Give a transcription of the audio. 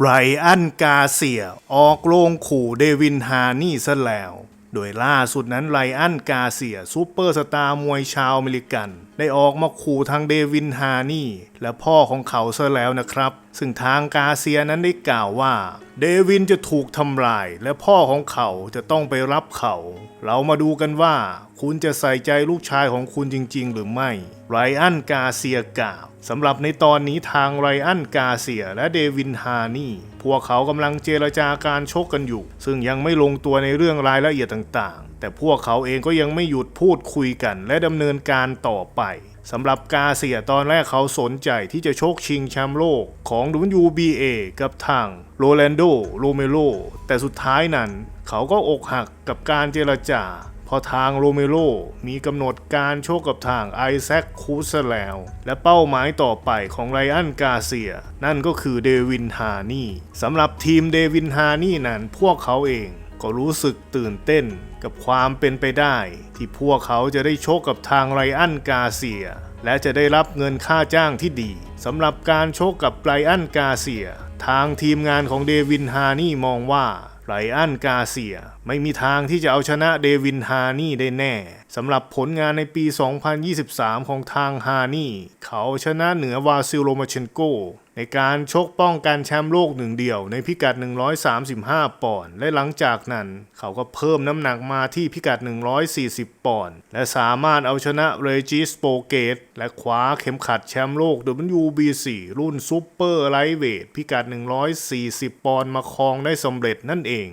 ไรอันกาเซียออกโรงขู่เดวินฮานี่ซะแล้ว โดยล่าสุดนั้นไรอันกาเซียซูเปอร์สตาร์มวยชาวอเมริกัน ได้ออกมาขู่ทางเดวินฮานี่ และพ่อของเขาซะแล้วนะครับ ซึ่งทางกาเซียนั้นได้กล่าวว่า เดวินจะถูกทำลาย และพ่อของเขาจะต้องไปรับเขา เรามาดูกันว่า คุณจะใส่ใจลูกชายของคุณจริง ๆ หรือไม่ไรอันกาเซียกล่าวสำหรับในตอนนี้ทางไรอันกาเซียและเดวินฮานี่ พวกเขากำลังเจรจาการชกกันอยู่ ซึ่งยังไม่ลงตัวในเรื่องรายละเอียดต่างๆ แต่พวกเขาเองก็ยังไม่หยุดพูดคุยกันและดำเนินการต่อไปสำหรับกาเซียตอนแรกเขาสนใจที่จะชกชิงแชมป์โลกของ WBA กับทางโรแลนโด โรเมโลแต่สุดท้ายนั้น เขาก็อกหักกับการเจรจา พอทางโรเมโรมีกำหนดการโชคกับทางไอแซคคูสแล้วและเป้าหมายต่อไปของไรอันกาเซีย นั่นก็คือเดวินฮานี่สำหรับทีมเดวินฮานี่นั้นพวกเขาเองก็รู้สึกตื่นเต้นกับความเป็นไปได้ ที่พวกเขาจะได้โชคกับทางไรอันกาเซีย และจะได้รับเงินค่าจ้างที่ดีสำหรับการโชคกับไรอันกาเซีย ทางทีมงานของเดวินฮานี่มองว่าไรอันกาเซีย ไม่มีทางที่จะเอาชนะเดวินฮานี่ได้แน่สำหรับผลงานในปี 2023 ของทางฮานี่ เขาชนะเหนือวาซิลโลมาเชนโก ในการชกป้องกันแชมป์โลกหนึ่งเดียวในพิกัด 135 ปอนด์และหลังจากนั้น เขาก็เพิ่มน้ำหนักมาที่พิกัด 140 ปอนด์และสามารถเอาชนะเรจิสโปเกต และคว้าเข็มขัดแชมป์โลก WBC รุ่นซูเปอร์ไลท์เวทพิกัด 140 ปอนด์มาครองได้สำเร็จนั่นเอง